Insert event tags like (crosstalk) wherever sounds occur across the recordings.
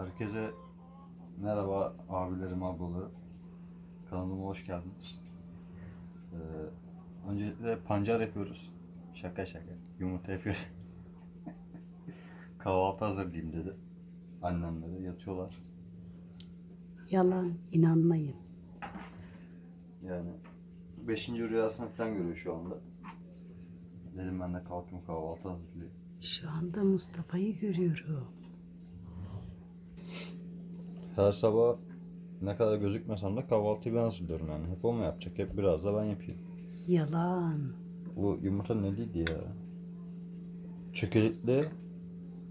Herkese merhaba abilerim, ablalarım. Kanalıma hoş geldiniz. Ee, öncelikle pancar yapıyoruz. Şaka şaka. Yumurta yapıyoruz. (laughs) Kahvaltı hazırlayayım dedi. Annemleri yatıyorlar. Yalan, inanmayın. Yani 5. rüyasını falan görüyor şu anda. Dedim ben de kalkayım kahvaltı hazırlayayım. Şu anda Mustafa'yı görüyorum. Her sabah ne kadar gözükmesem de kahvaltıyı ben hazırlıyorum yani. Hep o mu yapacak? Hep biraz da ben yapayım. Yalan. Bu yumurta neliydi ya? Çökelekli,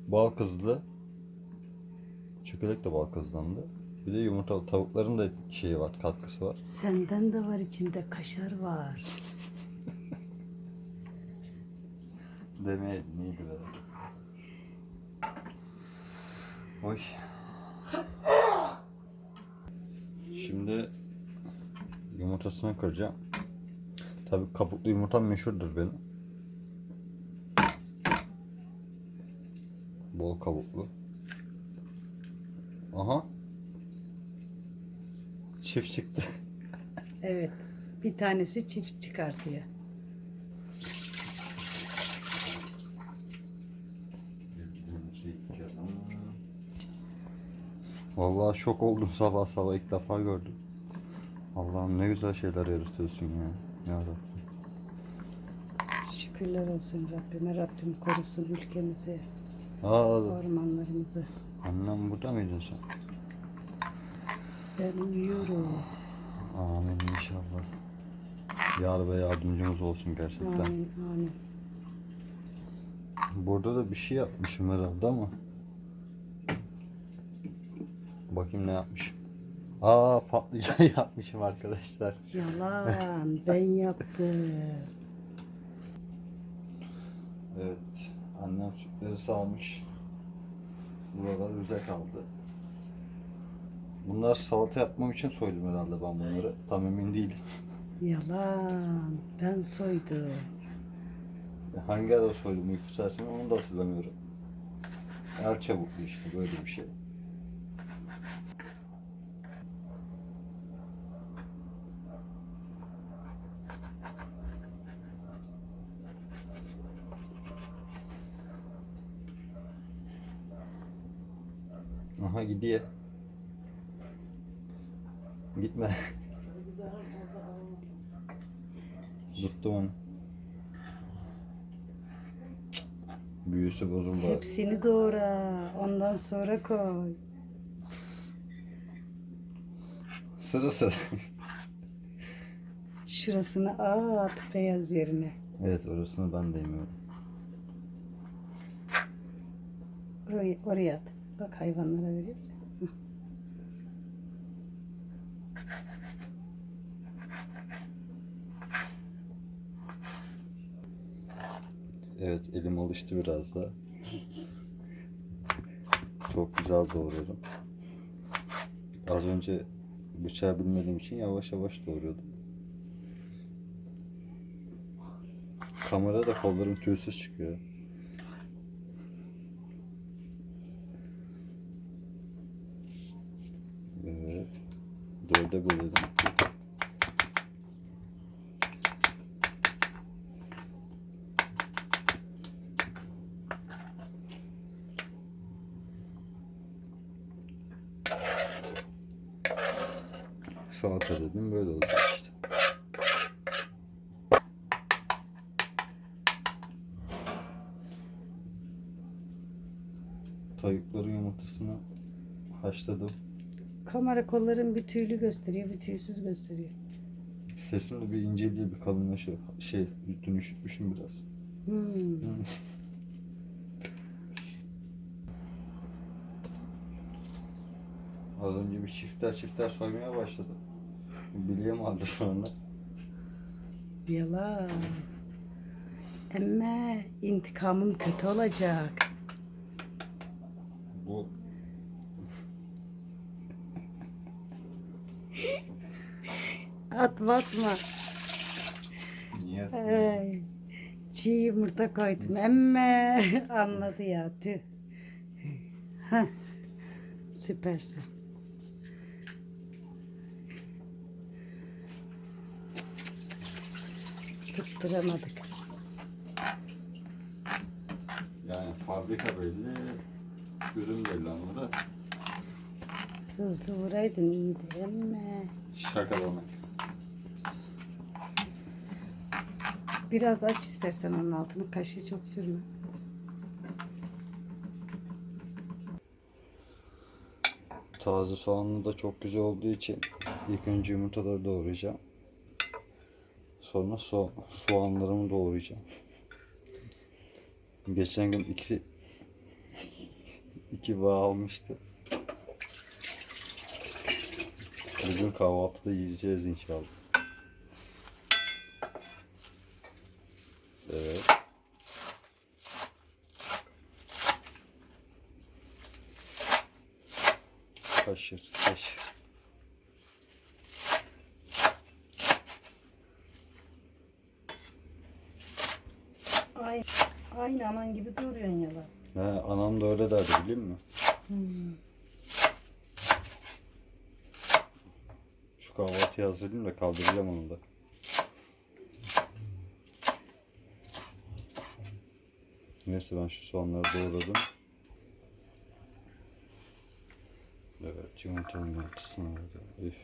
bal kızlı. Çökelek de bal kızlandı. Bir de yumurtalı tavukların da şeyi var, katkısı var. Senden de var içinde kaşar var. (laughs) Demeyeydin iyiydi be. Oy. Şimdi yumurtasını kıracağım. Tabii kabuklu yumurtam meşhurdur benim. Bol kabuklu. Aha. Çift çıktı. Evet. Bir tanesi çift çıkartıyor. Vallahi şok oldum sabah sabah ilk defa gördüm. Allah'ım ne güzel şeyler yaratıyorsun ya. Ya Rabbim. Şükürler olsun Rabbime. Rabbim korusun ülkemizi, Aa, ormanlarımızı. annem burada mıydın sen? Ben uyuyorum. Amin inşallah. Yar ve yardımcımız olsun gerçekten. Amin, amin. Burada da bir şey yapmışım herhalde ama. Bakayım ne yapmışım. Aa patlıcan (laughs) yapmışım arkadaşlar. Yalan. ben yaptım. Evet. Annem sütleri salmış. Buralar üze kaldı. Bunlar salata yapmam için soydum herhalde ben bunları. Tam emin değilim. Yalan. Ben soydum. Hangi ara soydum uyku saatini onu da hatırlamıyorum. El çabuklu işte böyle bir şey. Aha gidiyor. Gitme. Tuttum onu. Büyüsü bozuldu. Hepsini doğra. Ondan sonra koy. Sıra sıra. Şurasını at beyaz yerine. evet orasını ben de yemiyorum. Oraya, oraya at. Bak hayvanlara veriyoruz. Evet elim alıştı biraz da. Çok güzel doğradım. Az önce bıçağı bilmediğim için yavaş yavaş doğruyordum. Kamerada kollarım tüysüz çıkıyor. Evet. Bölelim. Salata dedim böyle olacak işte. Tavukların yumurtasını haşladım. Kamera kolların bir tüylü gösteriyor, bir tüysüz gösteriyor. Sesim de bir inceliği bir kalınlaşıyor. Şey, dün üşütmüşüm biraz. Hmm. Az önce bir çifter çifter soymaya başladı. Bileğim aldı sonra. Yalan. Emme intikamım kötü olacak. Bu Atma atma. niye? Ay, çiğ yumurta koydum. Emme (laughs) anladı ya tüh. Heh. Süpersin. Tutturamadık. Yani fabrika belli, ürün belli anladın? Hızlı vuraydın iyiydi ama. Şakalamak. Biraz aç istersen onun altını. Kaşığı çok sürme. Taze soğanlı da çok güzel olduğu için ilk önce yumurtaları doğrayacağım. Sonra so soğanlarımı doğrayacağım. Geçen gün iki iki bağ almıştı. Bugün kahvaltıda yiyeceğiz inşallah. Evet. Kaşır, kaşır. Aynı, aynı anan gibi duruyorsun yalan. He, anam da öyle derdi biliyor musun? Hmm. Şu kahvaltıyı hazırlayayım da kaldıracağım onu da. Neyse ben şu soğanları doğradım. Evet yumurtanın da. Üf.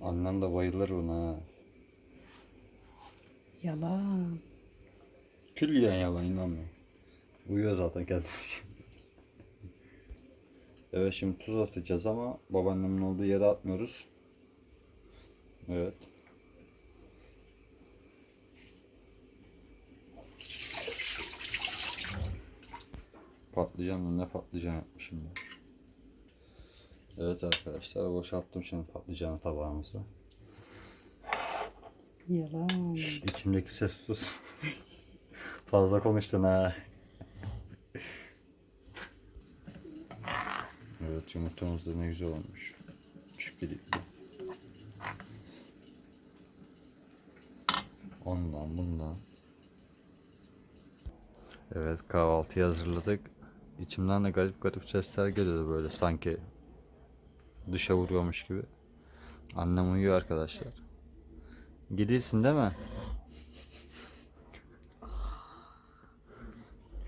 Annem de bayılır ha. Yalan. Külliyen yalan inanmıyorum. Uyuyor zaten kendisi. Evet şimdi tuz atacağız ama babaannemin olduğu yere atmıyoruz. Evet. Patlıcan da ne patlıcan yapmışım ben. Evet arkadaşlar boşalttım şimdi patlıcanı tabağımıza. Yalan. İçimdeki ses sus. (laughs) Fazla konuştun ha. Evet yumurtamız da ne güzel olmuş. Küçük gedikli. Ondan bundan. Evet kahvaltıyı hazırladık. İçimden de garip garip sesler geliyordu böyle sanki dışa vuruyormuş gibi. Annem uyuyor arkadaşlar. Gidiyorsun değil mi?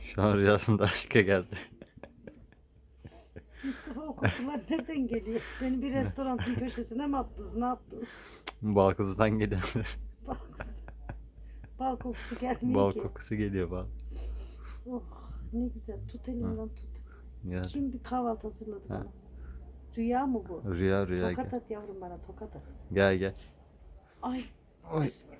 Şu an rüyasında aşka geldi. Mustafa o kokular nereden geliyor? Beni bir restoranın köşesine mi attınız? Ne yaptınız? Bal kızıdan geliyor. Bal, kokusu gelmiyor Bal ki. kokusu geliyor bal. Oh ne güzel. Tut elimden tut. Ya, Kim bir kahvaltı hazırladı Ha. bana? Rüya mı bu? rüya rüya Tokat gel. at yavrum bana tokat at. Gel gel. Ay Oy. bismillah.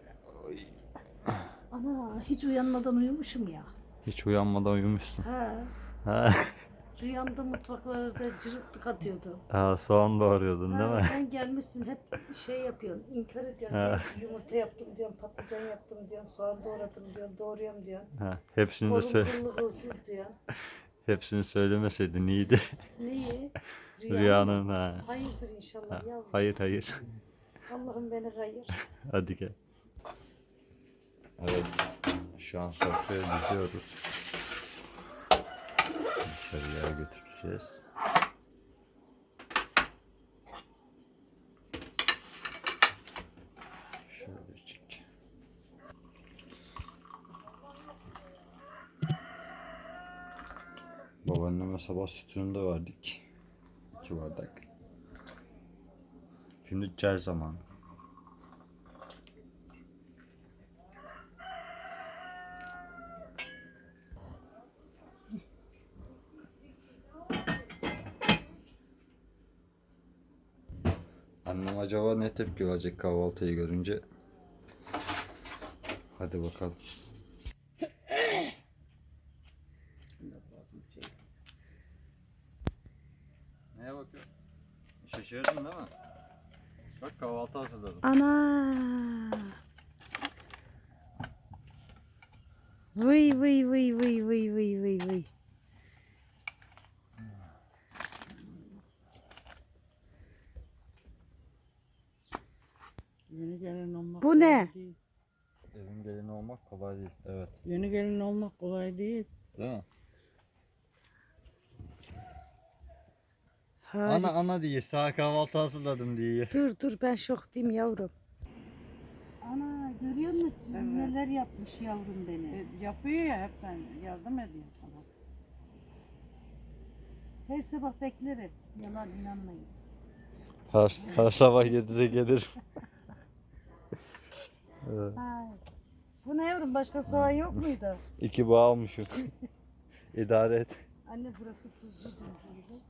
Ana hiç uyanmadan uyumuşum ya. Hiç uyanmadan uyumuşsun. Ha. Ha, (laughs) Rüyamda mutfaklarda cırıklık atıyordu. ha soğan doğruyordun değil Ha, mi? sen gelmişsin hep şey yapıyorsun. inkar ediyorsun. Ha. Yumurta yaptım diyorsun, patlıcan yaptım diyorsun, soğan doğradım diyorsun, doğruyorum diyorsun. Ha, hepsini de Kolum söyle. kıllı kılsız diyorsun. (laughs) Hepsini söylemeseydin iyiydi. Neyi? (laughs) Rüya mı? Rüyanın ha. Hayırdır inşallah yavrum. Hayır hayır. Allah'ım beni hayır. (laughs) Hadi gel. Evet. Şu an sofraya diziyoruz. Dışarıya götüreceğiz. Babaanneme sabah sütünü de verdik. İki bardak. Şimdi çay zamanı. Annem acaba ne tepki verecek kahvaltıyı görünce? Hadi bakalım. Neye bakıyorsun? Şaşırdın değil mi? Bak kahvaltı hazırladım. Ana. Vıy vıy vıy vıy vıy vıy vıy vıy. Yeni gelin olmak Bu ne? Evin gelini olmak kolay değil. Evet. Yeni gelin olmak kolay değil. Değil mi? Harika. Ana ana diye sağ kahvaltı hazırladım diye. Dur dur ben şok diyeyim yavrum. Ana görüyor musun Evet. neler yapmış yavrum beni. E, yapıyor ya hepten yardım ediyor sana. Her sabah beklerim. Yalan inanmayın. Her, her sabah 7'de gelir. (laughs) evet. Ay. Bu ne yavrum başka soğan yok muydu? (laughs) İki bağ almışım. (laughs) İdare et. Anne burası tuzlu dünküydü.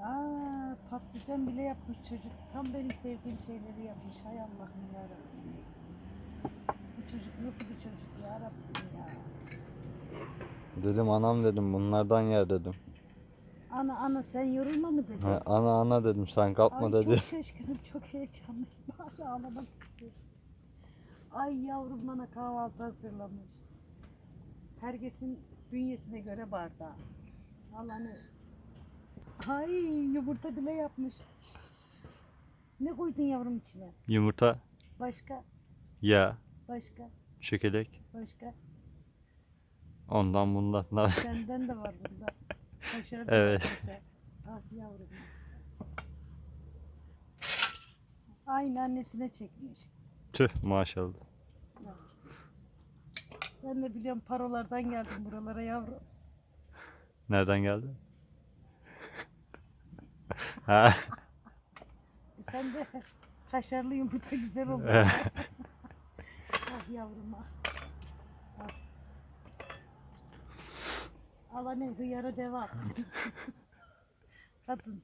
Aa patlıcan bile yapmış çocuk. Tam benim sevdiğim şeyleri yapmış. Hay Allah'ım yarabbim. Bu çocuk nasıl bir çocuk ya Rabbim ya. Dedim anam dedim bunlardan yer dedim. Ana ana sen yorulma mı dedin? Ha, ana ana dedim sen kalkma Ay dedi. çok şaşkınım, çok heyecanlıyım. (laughs) Ay ağlamak istiyorum. Ay yavrum bana kahvaltı hazırlamış. Herkesin bünyesine göre bardağı. Vallahi ne... Ay yumurta bile yapmış. Ne koydun yavrum içine? Yumurta, Başka, yağ, başka, çökelek. başka. Ondan bundan. (laughs) Senden de var bunda. Kaşar da Evet. var, kaşar. Ah yavrum. Aynı annesine çekmiş. Tüh maşallah. Ben de biliyorum parolardan geldim buralara yavrum. Nereden geldi? (laughs) ha. E sen de kaşarlı yumurta güzel (laughs) olur. ah yavrum. Ah. Al anne hıyara devam. (laughs) Kadın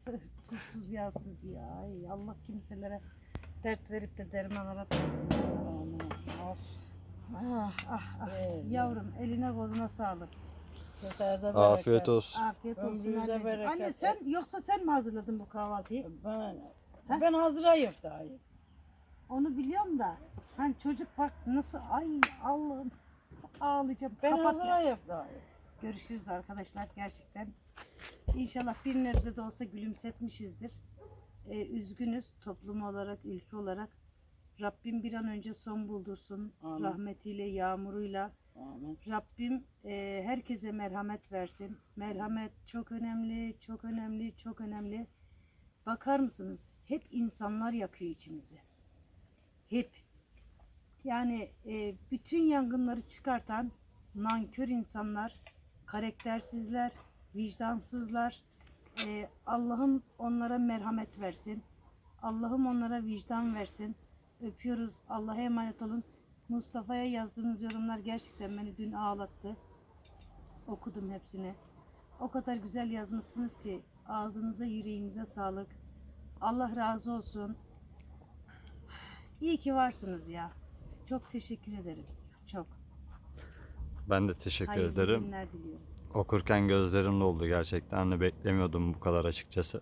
tuzsuz yağsız ya. Ay Allah kimselere dert verip de derman aratmasın. Aman, ah. Ah ah. Evet. Yavrum eline koluna sağlık. Afiyet olsun. Afiyet olsun Ömrünüze anneciğim. bereket. Anne sen yoksa sen mi hazırladın bu kahvaltıyı? Ben, Ha? ben hazırlayayım dahi. Onu biliyorum da. Hani çocuk bak nasıl ay Allah'ım ağlayacağım. Ben Kapat ya. hazırlayayım dahi. Görüşürüz arkadaşlar gerçekten. İnşallah bir nebze de olsa gülümsetmişizdir. Ee, üzgünüz toplum olarak, ülke olarak. Rabbim bir an önce son buldursun. Amin. Rahmetiyle, yağmuruyla. Amin. Rabbim e, herkese merhamet versin. Merhamet çok önemli, çok önemli, çok önemli. Bakar mısınız? Hep insanlar yakıyor içimizi. Hep. Yani e, bütün yangınları çıkartan nankör insanlar, karaktersizler, vicdansızlar. E, Allah'ım onlara merhamet versin. Allah'ım onlara vicdan versin. Öpüyoruz. Allah'a emanet olun. Mustafa'ya yazdığınız yorumlar gerçekten beni dün ağlattı. Okudum hepsini. O kadar güzel yazmışsınız ki ağzınıza yüreğinize sağlık. Allah razı olsun. İyi ki varsınız ya. Çok teşekkür ederim. Ben de teşekkür Hayırlı ederim. günler diliyoruz. Okurken gözlerim doldu gerçekten. Hani beklemiyordum bu kadar açıkçası.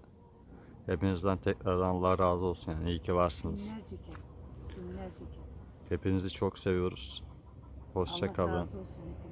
Hepinizden tekrardan Allah razı olsun. Yani iyi ki varsınız. Binlerce kez. Binlerce kez. Hepinizi çok seviyoruz. Hoşça Allah kalın. razı olsun hepinizden.